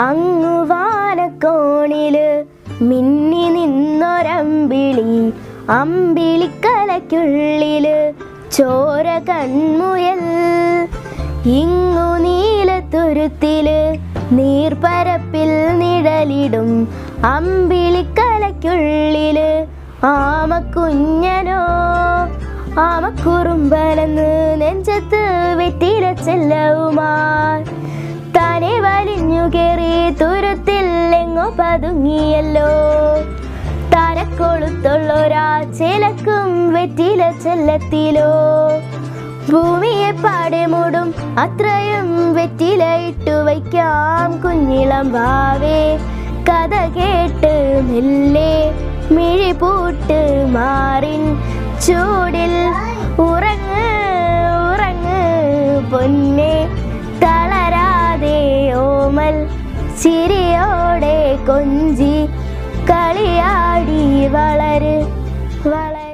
അങ്ങു വാനക്കോണിൽ മിന്നി നിന്നൊരമ്പിളി അമ്പിളിക്കലയ്ക്കുള്ളിൽ ചോര കൺമുയൽ. ഇങ്ങു നീലത്തുരുത്തിൽ നീർപ്പരപ്പിൽ നിഴലിടും അമ്പിളിക്കലയ്ക്കുള്ളിൽ. ആമക്കുഞ്ഞനോ ആമക്കുറുമ്പലെന്ന് നെഞ്ചത്ത് വെറ്റില പതുങ്ങിയല്ലോ. തരക്കൊളുത്തുള്ളൊരാ ചിലക്കും വെറ്റില ചെല്ലത്തിലോ. ഭൂമിയെ പാടെ മൂടും അത്രയും വെറ്റില ഇട്ടു വയ്ക്കാം കുഞ്ഞിളം വാവേ. കഥ കേട്ട് മെല്ലെ മിഴി പൂട്ട് മാറിൻ. ചൂടിൽ ഉറങ്ങ് ഉറങ്ങ് പൊന്നെ. കൊഞ്ചി കളിയാടി വളരെ വള